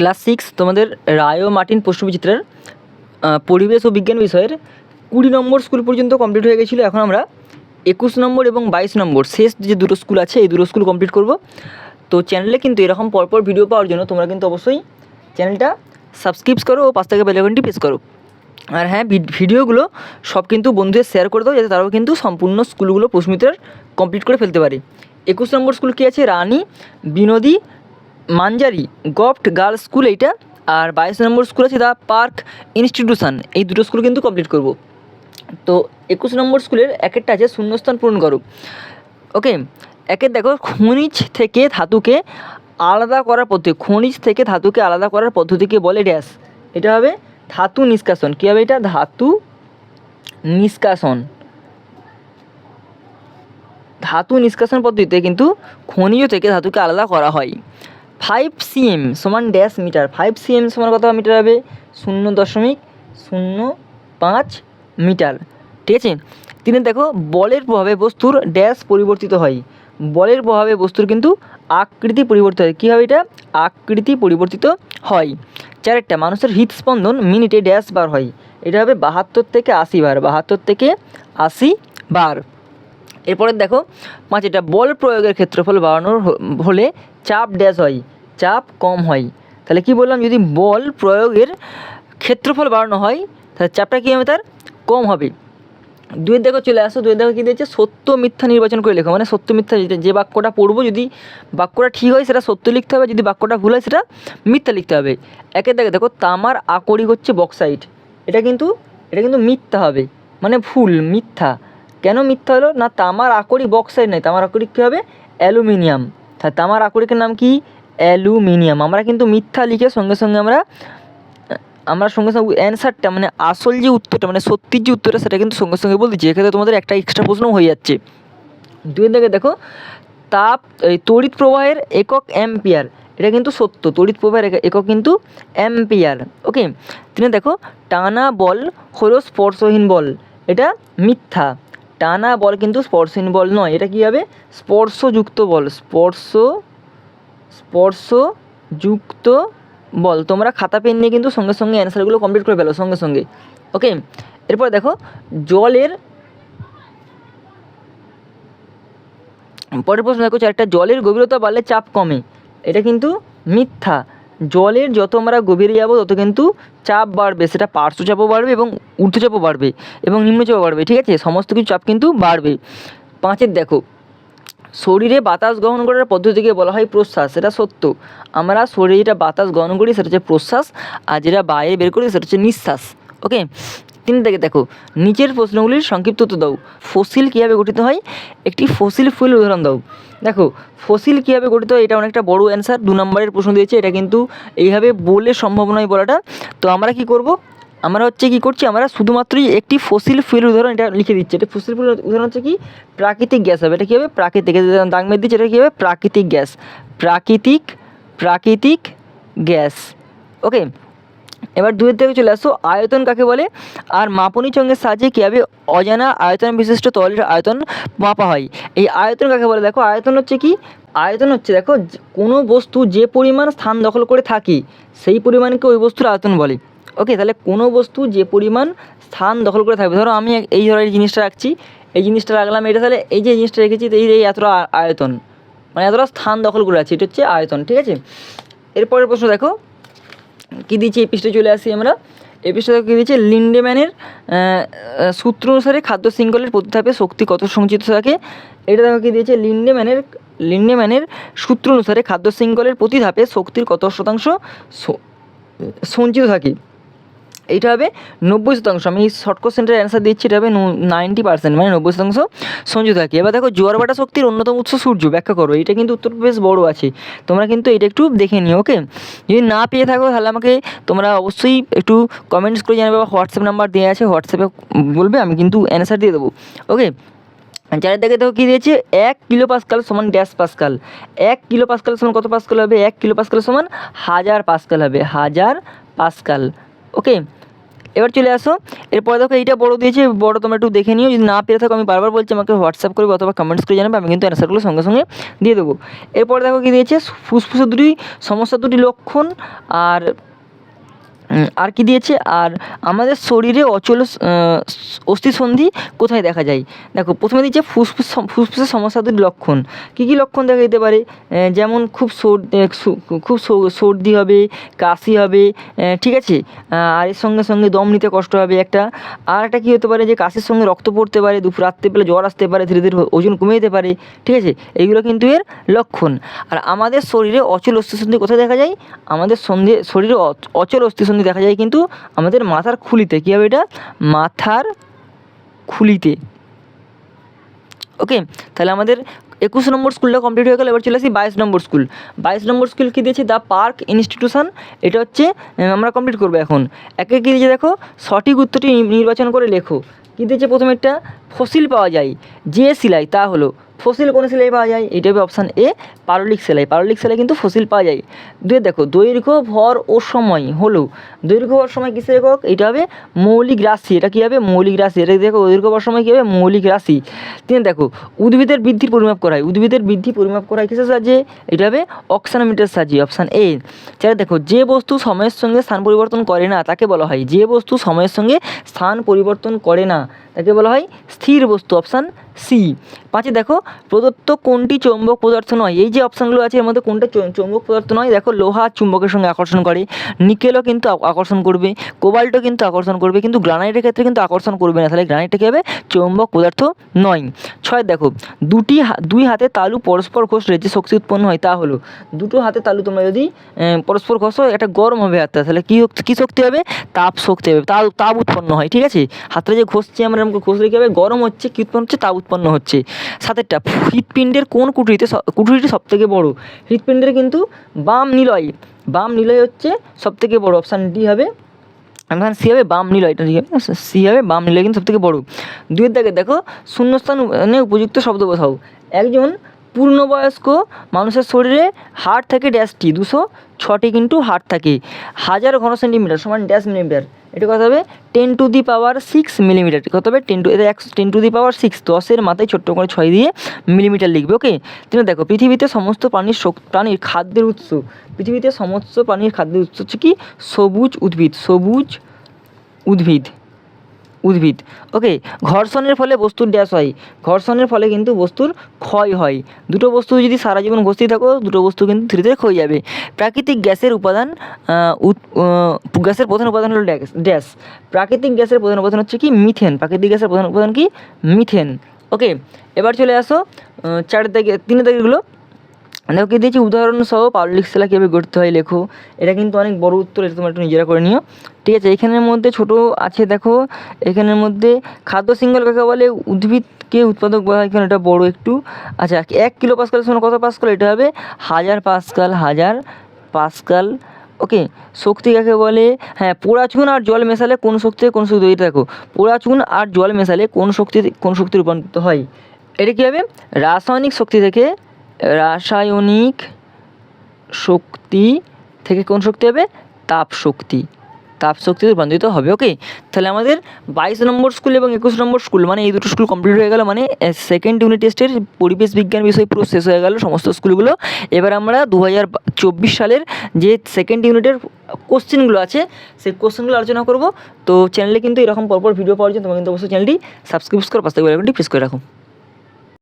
Class six তোমাদের রায় ও Martin প্রশ্নবিচিত্রার পরিবেশ ও বিজ্ঞান বিষয়ের কুড়ি নম্বর স্কুল পর্যন্ত কমপ্লিট হয়ে গেছিল। এখন আমরা একুশ নম্বর এবং বাইশ নম্বর, শেষ যে দুটো স্কুল আছে, এই দুটো স্কুল কমপ্লিট করব। তো চ্যানেলে কিন্তু এরকম পরপর ভিডিও পাওয়ার জন্য তোমরা কিন্তু অবশ্যই চ্যানেলটা সাবস্ক্রাইব করো ও পাশ থেকে বেলাইকনটি প্রেস করো। আর হ্যাঁ ভিড- ভিডিওগুলো সব কিন্তু বন্ধুদের শেয়ার করে দাও, যাতে তারাও কিন্তু সম্পূর্ণ স্কুলগুলো প্রশ্নমিত্রার কমপ্লিট করে ফেলতে পারে। একুশ নম্বর স্কুল কী আছে? রানী, বিনোদী মাঞ্জারি গভট গার্লস স্কুল এইটা, আর বাইশ নম্বর স্কুল আছে দ্য পার্ক ইনস্টিটিউশন। এই দুটো স্কুল কিন্তু কমপ্লিট করব। তো একুশ নম্বর স্কুলের একেরটা আছে শূন্যস্থান পূরণ করো। ওকে একের দেখো খনিজ থেকে ধাতুকে আলাদা করার পদ্ধতি, খনিজ থেকে ধাতুকে আলাদা করার পদ্ধতিকে বলে ড্যাশ। এটা হবে ধাতু নিষ্কাশন। কী হবে এটা? ধাতু নিষ্কাশন। ধাতু নিষ্কাশন পদ্ধতিতে কিন্তু খনিজ থেকে ধাতুকে আলাদা করা হয়। ফাইভ সিএম সমান ড্যাশ মিটার। ফাইভ সিএম সমান কত মিটার হবে? শূন্য দশমিক শূন্য পাঁচ মিটার। ঠিক আছে? তিনি দেখো, বলের প্রভাবে বস্তুর ড্যাশ পরিবর্তিত হয়। বলের প্রভাবে বস্তুর কিন্তু আকৃতি পরিবর্তিত হয়। কী হবে এটা? আকৃতি পরিবর্তিত হয়। চারেরটা মানুষের হৃদস্পন্দন মিনিটে ড্যাশ বার হয়। এটা হবে বাহাত্তর থেকে আশি বার, বাহাত্তর থেকে আশি বার। এরপরে দেখো, পাঁচ এটা বল প্রয়োগের ক্ষেত্রফল বাড়ানোর হলে চাপ ড্যাশ হয়। চাপ কম হয়। তাহলে কি বললাম? যদি বল প্রয়োগের ক্ষেত্রফল বাড়ানো হয়, তাহলে চাপটা কী হবে তার? কম হবে। দুয়ের দেখো, চলে আসো। দুয়ের দেখো কী দিয়েছে? সত্য মিথ্যা নির্বাচন করে লেখো। মানে সত্য মিথ্যা যে বাক্যটা পড়ব, যদি বাক্যটা ঠিক হয়, সেটা সত্য লিখতে হবে। যদি বাক্যটা ভুল হয়, সেটা মিথ্যা লিখতে হবে। একের দেখে, দেখো, তামার আকরিক হচ্ছে বক্সাইট। এটা কিন্তু এটা কিন্তু মিথ্যা হবে। মানে ভুল, মিথ্যা। কেন মিথ্যা হলো? না, তামার আকরিক বক্সাইট নয় তামার আকরিক কী হবে? অ্যালুমিনিয়াম। তামার আকরিকের নাম কি? অ্যালুমিনিয়াম। আমরা কিন্তু মিথ্যা লিখে সঙ্গে সঙ্গে আমরা আমরা সঙ্গে সঙ্গে অ্যান্সারটা মানে আসল যে উত্তরটা মানে সত্যির যে উত্তরটা, সেটা কিন্তু সঙ্গে সঙ্গে বলতে দিচ্ছি এক্ষেত্রে তোমাদের একটা এক্সট্রা প্রশ্ন হয়ে যাচ্ছে। দুই দিকে দেখো, তাপ, এই তড়িৎ প্রবাহের একক অ্যাম্পিয়ার এটা কিন্তু সত্য। তড়িৎ প্রবাহের একক কিন্তু অ্যাম্পিয়ার ওকে তিনি দেখো, টানা বল হলো স্পর্শহীন বল। এটা মিথ্যা। টানা বল কিন্তু স্পর্শহীন বল নয়। এটা কী হবে? স্পর্শযুক্ত বল। স্পর্শ স্পর্শযুক্ত বল। তোমরা খাতা, পেন নিয়ে কিন্তু সঙ্গে সঙ্গে অ্যান্সারগুলো কমপ্লিট করে ফেলো, সঙ্গে সঙ্গে। ওকে এরপর দেখো, জলের, পরের প্রশ্ন দেখো একটা জলের গভীরতা বাড়লে চাপ কমে। এটা কিন্তু মিথ্যা। জলের যত আমরা গভীরে যাব, তত কিন্তু চাপ বাড়বে। সেটা পার্শ্বচাপও বাড়বে এবং ঊর্ধ্বচাপও বাড়বে এবং নিম্নচাপও বাড়বে। ঠিক আছে? সমস্ত কিছু চাপ কিন্তু বাড়বে। পাঁচের দেখো শরীরে বাতাস গ্রহণ করার পদ্ধতিকে বলা হয় প্রশ্বাস, সেটা সত্য। আমরা শরীরে যেটা বাতাস গ্রহণ করি, সেটা হচ্ছে প্রশ্বাস, আর যেটা বাইরে বের করি, সেটা হচ্ছে নিঃশ্বাস, ওকে? তিন থেকে দেখো, নিচের প্রশ্নগুলির সংক্ষিপ্ত দাও। ফসিল কীভাবে গঠিত হয়? একটি ফসিল ফুল উদাহরণ দাও। দেখো, ফসিল কীভাবে গঠিত হয়, এটা অনেকটা বড় অ্যান্সার দু নম্বরের প্রশ্ন দিয়েছে, এটা কিন্তু এইভাবে বলে সম্ভব নয় বলাটা। তো আমরা কি করব? আমরা হচ্ছে কি করছি, আমরা শুধুমাত্রই একটি ফসিল ফুয়েল উদাহরণ এটা লিখে দিচ্ছি। এটা ফসিল ফুয়েল উদাহরণ হচ্ছে কি? প্রাকৃতিক গ্যাস হবে। এটা কী হবে? প্রাকৃতিক। দাগ মেরে দিচ্ছি, এটা কী হবে? প্রাকৃতিক গ্যাস। প্রাকৃতিক প্রাকৃতিক গ্যাস। ওকে? এবার দুয়ের থেকে চলে আসো। আয়তন কাকে বলে? আর মাপনী চঙ্গের সাহায্যে কীভাবে অজানা আয়তন বিশিষ্ট তলের আয়তন মাপা হয়? এই আয়তন কাকে বলে? দেখো, আয়তন হচ্ছে কি? আয়তন হচ্ছে, দেখো কোনো বস্তু যে পরিমাণ স্থান দখল করে থাকে, সেই পরিমাণকে ওই বস্তুর আয়তন বলে। ওকে তাহলে কোনো বস্তু যে পরিমাণ স্থান দখল করে থাকবে, ধরো আমি এই ধরো এই জিনিসটা রাখছি, এই জিনিসটা রাখলাম, এটা তাহলে এই যে জিনিসটা রেখেছি এই এই এতটা আয়তন মানে এতটা স্থান দখল করে আছে এটা হচ্ছে আয়তন, ঠিক আছে? এরপরের প্রশ্ন দেখো, কী দিয়েছি, এই পৃষ্ঠে চলে আসি আমরা, এই পৃষ্ঠে দেখো কী দিয়েছে লিন্ডেম্যানের সূত্র অনুসারে খাদ্য শৃঙ্খলের প্রতি ধাপে শক্তি কত সঞ্চিত থাকে? এটা দেখো কী দিয়েছে লিন্ডেম্যানের লিন্ডেম্যানের সূত্র অনুসারে খাদ্য শৃঙ্খলের প্রতি ধাপে শক্তির কত শতাংশ সঞ্চিত থাকে? এইটা হবে নব্বই শতাংশ। আমি শর্ট কোশ্চেনটার অ্যান্সার দিচ্ছি, এটা হবে নাইনটি পার্সেন্ট মানে নব্বই শতাংশ সঞ্চিত থাকে এবার দেখো, জোয়ার ভাটা শক্তির অন্যতম উৎস সূর্য, ব্যাখ্যা করো। এটা কিন্তু উত্তর বেশ বড় আছে। তোমরা কিন্তু এটা একটু দেখে নিও ওকে যদি না পেয়ে থাকো, তাহলে আমাকে তোমরা অবশ্যই একটু কমেন্টস করে জানাবে বা হোয়াটসঅ্যাপ নাম্বার দেওয়া আছে হোয়াটসঅ্যাপে বলবে, আমি কিন্তু অ্যান্সার দিয়ে দেবো ওকে চারের দিকে দেখো কী দিয়েছে, এক কিলো পাসকাল সমান ড্যাশ পাসকাল। এক কিলো পাসকাল সমান কত পাসকাল হবে? এক কিলো পাসকাল সমান হাজার পাসকাল হবে, হাজার পাস্কাল ওকে এবার চলে আসো। এরপরে দেখো এইটা বড় দিয়েছে, বড় তোমরা একটু দেখে নিও। যদি না পেরে থাকো, আমি বারবার বলছি, আমাকে হোয়াটসঅ্যাপ করবে অথবা কমেন্টস করে জানাবে, আমি কিন্তু অ্যান্সারগুলো সঙ্গে সঙ্গে দিয়ে দেবো। এরপরে দেখো কী দিয়েছে, ফুসফুসের দুটি সমস্যা দুটি লক্ষণ আর আর কি দিয়েছে? আর আমাদের শরীরে অচল অস্থিসন্ধি কোথায় দেখা যায়? দেখো, প্রথমে দিয়েছে ফুসফুস ফুসফুসের সমস্যা দুটি লক্ষণ। কী কী লক্ষণ দেখা দিতে পারে? যেমন খুব খুব সর্দি হবে, কাশি হবে ঠিক আছে? আর এর সঙ্গে সঙ্গে দম নিতে কষ্ট হবে একটা। আর একটা কী হতে পারে যে কাশির সঙ্গে রক্ত পড়তে পারে, দুপুর রাত্রেবেলা জ্বর আসতে পারে, ধীরে ধীরে ওজন কমে যেতে পারে, ঠিক আছে? এইগুলো কিন্তু এর লক্ষণ। আর আমাদের শরীরে অচল অস্থিসন্ধি কোথায় দেখা যায়? আমাদের সন্ধে, শরীরে অচ- অচল অস্থিসন্ধি দেখা যায় কিন্তু আমাদের মাথার খুলিতে, কী হবে এটা? মাথার খুলিতে। ওকে, তাহলে আমাদের একুশ নম্বর স্কুলটা কমপ্লিট হয়ে গেল, এবার চলে আসি বাইশ নম্বর স্কুল বাইশ নম্বর স্কুল কী দিয়েছে? দ্য পার্ক ইনস্টিটিউশন এটা হচ্ছে আমরা কমপ্লিট করব এখন। একে কী দিয়েছে দেখো? সঠিক উত্তরটি নির্বাচন করে লেখো। কী দিয়েছে প্রথমে একটা? ফসিল পাওয়া যায়। যে সেলাই, তা হলো ফসিল কোন সেলাই পাওয়া যায়? এটা হবে অপশান এ পারলিক সেলাই। পারলিক সেলাই কিন্তু ফসিল পাওয়া যায়। দুয়ে দেখো, দৈর্ঘ্য, ভর ও সময়, হলো। দৈর্ঘ্য, ভর, সময় কিসের একক? এটা হবে মৌলিক রাশি। এটা কী হবে? মৌলিক রাশি। এটা দেখো, দৈর্ঘ্য, ভর, সময় কী হবে? মৌলিক রাশি। তিন, দেখো, উদ্ভিদের বৃদ্ধির পরিমাপ করা হয়। উদ্ভিদের বৃদ্ধি পরিমাপ করা হয় কিসের সাহায্যে? এটা হবে অক্সানোমিটার সাহায্যে অপশান এ চার, দেখো, যে বস্তু সময়ের সঙ্গে স্থান পরিবর্তন করে না, তাকে বলা হয়। যে বস্তু সময়ের সঙ্গে স্থান পরিবর্তন করে না, তাকে বলা হয় স্থির বস্তু অপশান সি। পাঁচে দেখো, প্রদত্ত কোনটি চৌম্বক পদার্থ নয়? এই যে অপশানগুলো আছে, এর মধ্যে কোনটা চৌম্বক পদার্থ নয়? দেখো, লোহা চুম্বকের সঙ্গে আকর্ষণ করে। নিকেলও কিন্তু আকর্ষণ করবে। কোবাল্টও কিন্তু আকর্ষণ করবে। কিন্তু গ্রানাইটের ক্ষেত্রে কিন্তু আকর্ষণ করবে না। তাহলে গ্রানাইটটা কী হবে? চৌম্বক পদার্থ নয়। ছয়, দেখো, দুটি দুই হাতে তালু পরস্পর ঘষলে যে শক্তি উৎপন্ন হয় তা হলো, দুটো হাতে তালু তোমরা যদি পরস্পর ঘষো একটা গরম হবে হাতটা। তাহলে কী কী শক্তি হবে? তাপ শক্তি হবে। তাপ তাপ উৎপন্ন হয়, ঠিক আছে? হাতটা যে ঘষছি আমরা ঘষলে কী হবে? গরম হচ্ছে। কী উৎপন্ন হচ্ছে? তাপ উৎপন্ন হচ্ছে। সাতেরটা হৃৎপিণ্ডের কোন কুঠুরিতে কুঠুরিটি সবথেকে বড়? হৃৎপিণ্ডের কিন্তু বাম নিলয়। বাম নিলয় হচ্ছে সবথেকে বড়। অপশান ডি হবে। এখানে সি হবে বাম নিলয়। এটা ঠিক আছে? সি হবে বাম নিলয় কিন্তু সবথেকে বড়। দুইয়ের দাগে দেখো, শূন্যস্থানে উপযুক্ত শব্দ বসাও। একজন পূর্ণবয়স্ক মানুষের শরীরে হাড় থাকে ড্যাশটি দুশো ছটি কিন্তু হাড় থাকে। হাজার ঘন সেন্টিমিটার সমান ড্যাশ মিলিমিটার এটা কত হবে? Ten to the power six millimetre কত হবে? টেন টু এটা একশো ten to the power six দশের মাথায় ছোট্ট করে ছয় দিয়ে মিলিমিটার লিখবে ওকে তুমি দেখো, পৃথিবীতে সমস্ত প্রাণীর প্রাণীর খাদ্যের উৎস, পৃথিবীতে সমস্ত প্রাণীর খাদ্যের উৎস হচ্ছে কি? সবুজ উদ্ভিদ সবুজ উদ্ভিদ। উদ্ভিদ। ওকে ঘর্ষণের ফলে বস্তুর ড্যাশ হয়। ঘর্ষণের ফলে কিন্তু বস্তুর ক্ষয় হয়। দুটো বস্তু যদি সারা জীবন ঘষতেই থাকো দুটো বস্তু কিন্তু ধীরে ধীরে ক্ষয়ে যাবে। প্রাকৃতিক গ্যাসের উপাদান গ্যাসের প্রধান উপাদান হলো ড্যাস প্রাকৃতিক গ্যাসের প্রধান উপাদান হচ্ছে কি? মিথেন। প্রাকৃতিক গ্যাসের প্রধান উপাদান কি? মিথেন। ওকে এবার চলে আসো আহ, চার দাগে তিন দাগেগুলো দেখো কি দিয়েছি উদাহরণ সহ পাবলিক সেলা কীভাবে গড়তে হয় লেখো। এটা কিন্তু অনেক বড় উত্তর, এটা তোমরা একটু নিজেরা করে নিও। ঠিক আছে, এখানের মধ্যে ছোট আছে দেখো, এখানের মধ্যে খাদ্য সিঙ্গল কাকে বলে? উদ্ভিদকে উৎপাদক বলা হয় এখানে এটা বড় একটু। আচ্ছা এক কিলো পাসকালের সঙ্গে কত পাসকাল? এটা হবে হাজার পাসকাল হাজার পাসকাল। ওকে, শক্তি কাকে বলে? হ্যাঁ পোড়া চুন আর জল মেশালে কোন শক্তি কোন শক্তি এটা দেখো, পোড়াচুন আর জল মেশালে কোন শক্তি কোন শক্তি রূপান্তরিত হয়? এটা কী হবে? রাসায়নিক শক্তি থেকে রাসায়নিক শক্তি থেকে কোন শক্তি হবে? তাপ শক্তি। তাপ শক্তি রূপান্তরিত হবে ওকে তাহলে আমাদের বাইশ নম্বর স্কুল এবং একুশ নম্বর স্কুল মানে এই দুটো স্কুল কমপ্লিট হয়ে গেল মানে সেকেন্ড ইউনিট টেস্টের পরিবেশ বিজ্ঞান বিষয় পুরো শেষ হয়ে গেল সমস্ত স্কুলগুলো এবার আমরা দু হাজার চব্বিশ সালের যে সেকেন্ড ইউনিটের কোশ্চেনগুলো আছে, সেই কোশ্চেনগুলো আলোচনা করব। তো চ্যানেলে কিন্তু এরকম পরপর ভিডিও পাওয়ার জন্য তোমরা কিন্তু অবশ্যই চ্যানেলটি সাবস্ক্রাইব করে, পাশে বেল আইকনটি প্রেস করে রাখো।